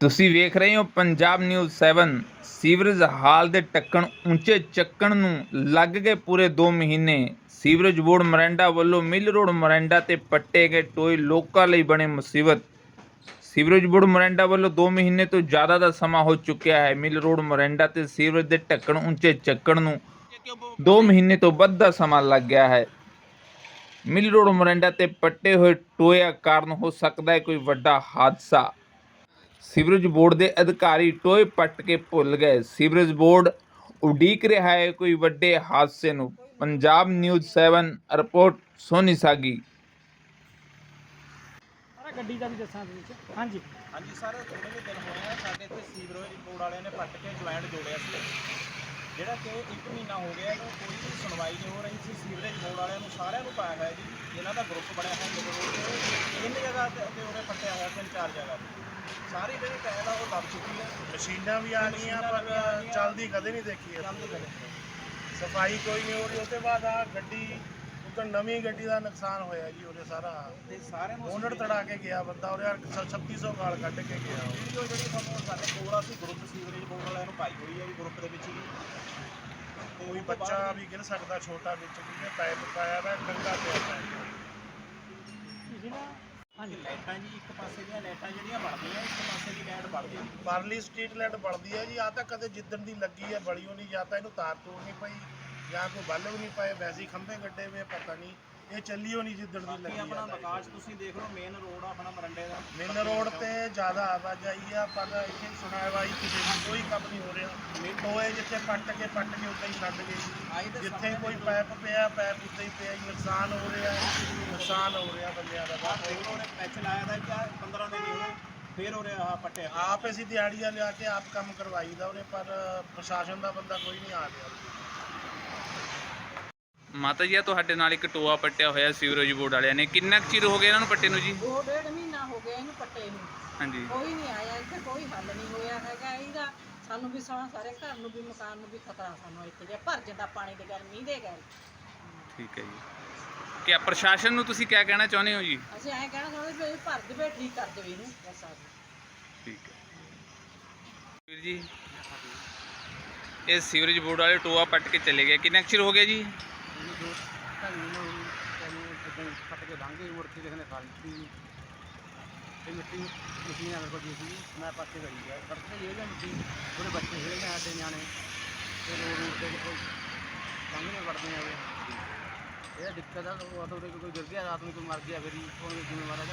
ਤੁਸੀਂ ਵੇਖ ਰਹੇ ਹੋ ਪੰਜਾਬ ਨਿਊਜ਼ 7 ਸੀਵਰੇਜ ਹਾਲ ਦੇ ਟੱਕਣ ਉੱਚੇ ਚੱਕਣ ਨੂੰ ਲੱਗ ਗਏ ਪੂਰੇ 2 ਮਹੀਨੇ। ਸੀਵਰੇਜ ਬੋਰਡ ਮਰੈਂਡਾ ਵੱਲੋਂ ਮਿਲ ਰੋਡ ਮਰੈਂਡਾ ਤੇ ਪੱਟੇ ਗਏ ਟੋਏ ਲੋਕਾਂ ਲਈ ਬਣੇ ਮੁਸੀਬਤ। ਸੀਵਰੇਜ ਬੋਰਡ ਮਰੈਂਡਾ ਵੱਲੋਂ 2 ਮਹੀਨੇ ਤੋਂ ਜ਼ਿਆਦਾ ਦਾ ਸਮਾਂ ਹੋ ਚੁੱਕਿਆ ਹੈ। ਮਿਲ ਰੋਡ ਮਰੈਂਡਾ ਤੇ ਸੀਵਰੇਜ ਦੇ ਢੱਕਣ ਉੱਚੇ ਚੱਕਣ ਨੂੰ 2 ਮਹੀਨੇ ਤੋਂ ਵੱਧ ਦਾ ਸਮਾਂ ਲੱਗ ਗਿਆ ਹੈ। ਮਿਲ ਰੋਡ ਮਰੈਂਡਾ ਤੇ ਪੱਟੇ ਹੋਏ ਟੋਇਆ ਕਾਰਨ ਹੋ ਸਕਦਾ ਹੈ ਕੋਈ ਵੱਡਾ ਹਾਦਸਾ। ਸੀਵਰੇਜ ਬੋਰਡ ਦੇ ਅਧਿਕਾਰੀ ਟੋਏ ਪੱਟ ਕੇ ਭੁੱਲ ਗਏ। ਸੀਵਰੇਜ ਬੋਰਡ ਉਡੀਕ ਰਿਹਾ ਹੈ ਕੋਈ ਵੱਡੇ ਹਾਦਸੇ ਨੂੰ। Punjab news 7 report Soni Sagi. ਗੱਡੀ ਦਾ ਵੀ ਦੱਸਾਂ ਵਿੱਚ। ਹਾਂਜੀ। ਹਾਂਜੀ ਸਰ ਥੋੜੇ ਜਿਹੇ ਦਿਨ ਹੋਏ ਆ ਸਾਡੇ ਇੱਥੇ ਸੀਵਰੇਜ ਬੋਰਡ ਵਾਲਿਆਂ ਨੇ ਪੱਟ ਕੇ ਜੁਆਇੰਟ ਜੋੜਿਆ ਸੀ। ਜਿਹੜਾ ਕਿ 1 ਮਹੀਨਾ ਹੋ ਗਿਆ ਇਹਨੂੰ ਕੋਈ ਵੀ ਸੁਣਵਾਈ ਨਹੀਂ ਹੋ ਰਹੀ ਸੀ। ਸੀਵਰੇਜ ਬੋਰਡ ਵਾਲਿਆਂ ਨੂੰ ਸਾਰਿਆਂ ਨੂੰ ਪਾਇਆ ਹੋਇਆ ਜੀ। ਇਹਨਾਂ ਦਾ ਗਰੁੱਪ ਬਣਿਆ ਹੋਇਆ ਤੇ ਤਿੰਨ ਜਗ੍ਹਾ ਤੇ ਤੇ ਉਹਨੇ ਪੱਟਿਆ ਹੋਇਆ ਤਿੰਨ ਚਾਰ ਜਗ੍ਹਾ ਤੇ। ਸਾਰੀ ਜਿਹੜੀ ਟਾਇਲ ਆ ਉਹ ਦਬ ਚੁੱਕੀ ਹੈ। ਮਸ਼ੀਨਾਂ ਵੀ ਆ ਗਈਆਂ ਪਰ ਚੱਲਦੀ ਕਦੇ ਨਹੀਂ ਦੇਖੀ ਕਰੇ ਸਫ਼ਾਈ ਕੋਈ ਨਹੀਂ ਹੋ ਰਹੀ ਉਹਦੇ ਬਾਅਦ ਆ ਗੱਡੀ ਉਦੋਂ ਨਵੀਂ ਗੱਡੀ ਦਾ ਨੁਕਸਾਨ ਹੋਇਆ ਜੀ ਉਹਦੇ ਸਾਰਾ। ਤੇ ਸਾਰਿਆਂ ਨੂੰ ਬੋਨਟ ਤੜਾ ਕੇ ਗਿਆ ਬੰਦਾ ਉਹਦੇ ਯਾਰ 3600 ਗਾਲ ਕੱਢ ਕੇ ਗਿਆ। ਉਹ। ਵੀਡੀਓ ਜਿਹੜੀ ਤੁਹਾਨੂੰ ਸਾਡੇ ਕੋਲ ਆ ਸੀ ਗਰੁੱਪ ਸੀਵਰੇਜ ਬੋਰਡ ਵਾਲਿਆਂ ਨੂੰ ਪਾਈ ਹੋਈ ਹੈ ਜੀ ਗਰੁੱਪ ਦੇ ਵਿੱਚ ਹੀ ਕੋਈ ਬੱਚਾ ਵੀ ਗਿਰ ਸਕਦਾ ਛੋਟਾ ਵਿੱਚ ਵੀ ਇਹ ਪਾਇਪ ਪਾਇਆ ਵਾ ਕੰਗਾ ਪਿਆ ਪਾਇਆ ਤੁਸੀਂ ਨਾ ਹਾਂਜੀ। ਲਾਈਟਾਂ ਜੀ ਇੱਕ ਪਾਸੇ ਦੀਆਂ ਲਾਈਟਾਂ ਜਿਹੜੀਆਂ ਬਣਦੀਆਂ ਇੱਕ ਪਾਸੇ ਦੀ ਲਾਈਟ ਬਣਦੀ ਹੈ ਪਰਲੀ ਸਟਰੀਟ ਲਾਈਟ ਬਲਦੀ ਹੈ ਜੀ ਆ ਤਾਂ ਕਦੇ ਜਿੱਦਣ ਦੀ ਲੱਗੀ ਹੈ ਬਲੀ ਹੋਣੀ ਜਾਂ ਤਾਂ ਇਹਨੂੰ ਤਾਰ ਤੋੜ ਨਹੀਂ ਪਈ ਜਾਂ ਕੋਈ ਬੱਲਬ ਨਹੀਂ ਪਏ ਵੈਸੇ ਹੀ ਖੰਭੇ ਗੱਡੇ ਵੇ ਪਤਾ ਨਹੀਂ। ਇਹ ਚੱਲੀ ਹੋਣੀ ਜਿੱਦਣ ਦੀ ਬਾਕੀ ਲੱਗੀ ਆਪਣਾ ਵਿਕਾਸ ਤੁਸੀਂ ਦੇਖ ਲਓ ਮੇਨ ਰੋਡ ਆ ਆਪਣਾ ਮਰੰਡੇ ਦਾ। ਮੇਨ ਰੋਡ ਤੇ ਜ਼ਿਆਦਾ ਆਵਾਜਾਈ ਆ ਪਰ ਇੱਥੇ ਜੀ ਕਿਸੇ ਦੀ ਕੋਈ ਕੰਮ ਨਹੀਂ ਹੋ ਰਿਹਾ। ਟੋਏ ਜਿੱਥੇ ਪੱਟ ਕੇ ਪੱਟ ਕੇ ਉੱਦਾਂ ਹੀ ਛੱਡ ਗਏ ਤਾਂ ਜਿੱਥੇ ਸਮਝ ਕੋਈ ਪੈਪ ਪਿਆ ਪੈਪ ਉੱਤੇ ਹੀ ਪਿਆ ਜੀ। ਨੁਕਸਾਨ ਹੋ ਰਿਹਾ ਨੁਕਸਾਨ ਹੋ ਰਿਹਾ ਬੰਦਿਆਂ ਦਾ। ਬਾਹਰ ਦੇਖ ਲਓ ਉਹਨੇ ਪੈਚ ਲਾਇਆ ਦਾ ਕਿਆ 15 ਦਿਨ ਹੀ ਹੋਏ ਫੇਰ ਹੋ ਰਿਹਾ ਆ ਪੱਟਿਆ। ਆਪ ਅਸੀਂ ਦਿਹਾੜੀਆਂ ਲਿਆ ਕੇ ਆਪ ਕੰਮ ਕਰਵਾਈ ਦਾ ਉਹਨੇ ਪਰ ਪ੍ਰਸ਼ਾਸਨ ਦਾ ਬੰਦਾ ਕੋਈ ਨਹੀਂ ਆ ਰਿਹਾ। ਮਾਤਾ ਜੀ ਆ ਤੁਹਾਡੇ ਨਾਲ ਇੱਕ ਟੋਆ ਪੱਟਿਆ ਹੋਇਆ ਸੀਵਰੇਜ ਬੋਰਡ ਵਾਲਿਆਂ ਨੇ। ਕਿੰਨਾ ਕੁ ਚਿਰ ਹੋ ਗਿਆ ਇਹਨਾਂ ਨੂੰ ਪੱਟੇ ਨੂੰ ਜੀ? ਦੋ ਡੇਢ ਮਹੀਨਾ ਹੋ ਗਿਆ ਇਹਨੂੰ ਪੱਟੇ ਨੂੰ। ਹਾਂਜੀ। ਕੋਈ ਨਹੀਂ ਆਇਆ ਇੱਥੇ ਕੋਈ ਹੱਲ ਨਹੀਂ ਹੋਇਆ ਹੈਗਾ। ਇਹਦਾ ਸਾਨੂੰ ਵੀ ਸਮਾਂ ਸਾਰੇ ਘਰ ਨੂੰ ਵੀ ਮਕਾਨ ਨੂੰ ਵੀ ਖਤਰਾ ਸਾਨੂੰ ਇੱਥੇ ਜੇ ਭਰ ਜਾਂਦਾ ਪਾਣੀ ਦੇ ਗਰ ਮੀਂਹ ਦੇ ਗਰ ਠੀਕ ਹੈ ਜੀ। ਕਿ ਪ੍ਰਸ਼ਾਸਨ ਨੂੰ ਤੁਸੀਂ ਕੀ ਕਹਿਣਾ ਚਾਹੁੰਦੇ ਹੋ ਜੀ? ਅਸੀਂ ਐਂ ਕਹਿਣਾ ਚਾਹੁੰਦੇ ਵੀ ਇਹ ਭਰ ਦੇਵੇ ਠੀਕ ਕਰ ਦੇਵੇ ਇਹਨੂੰ ਬਸ ਆ ਠੀਕ ਹੈ। ਵੀਰ ਜੀ ਇਹ ਸੀਵਰੇਜ ਬੋਰਡ ਵਾਲੇ ਟੋਆ ਪੱਟ ਕੇ ਚਲੇ ਗਏ। ਕਿੰਨਾ ਕੁ ਚਿਰ ਹੋ ਗਿਆ ਜੀ? ਫਟ ਕੇ ਲੰਘ ਗਈ, ਮੁੜ ਕੇ ਕਿਸੇ ਨੇ ਖਾ ਲਈ ਤੇ ਮਿੱਟੀ ਮਿੱਟੀ ਅਗਰ ਕੋਈ ਸੀ ਮੈਂ ਪਾਸੇ ਗਈ ਗਿਆ। ਕਰਦੇ ਇਹ ਜਾਂ ਮਿੱਟੀ ਉਹਦੇ ਬੱਚੇ ਖੇਡਦੇ ਆ ਸਾਡੇ ਨਿਆਣੇ। ਤੇ ਰੋਡ ਰੋਡ ਤੇ ਕੋਈ ਲੰਘਣੇ ਵੜਦੇ ਆ ਇਹ ਦਿੱਕਤ ਆ, ਉਹ ਤੋਂ ਕੋਈ ਗਿਰ ਗਿਆ, ਰਾਤ ਨੂੰ ਕੋਈ ਮਰ ਗਿਆ, ਫਿਰ ਹੀ ਹੁਣ ਕਿਵੇਂ ਮਾਰਾ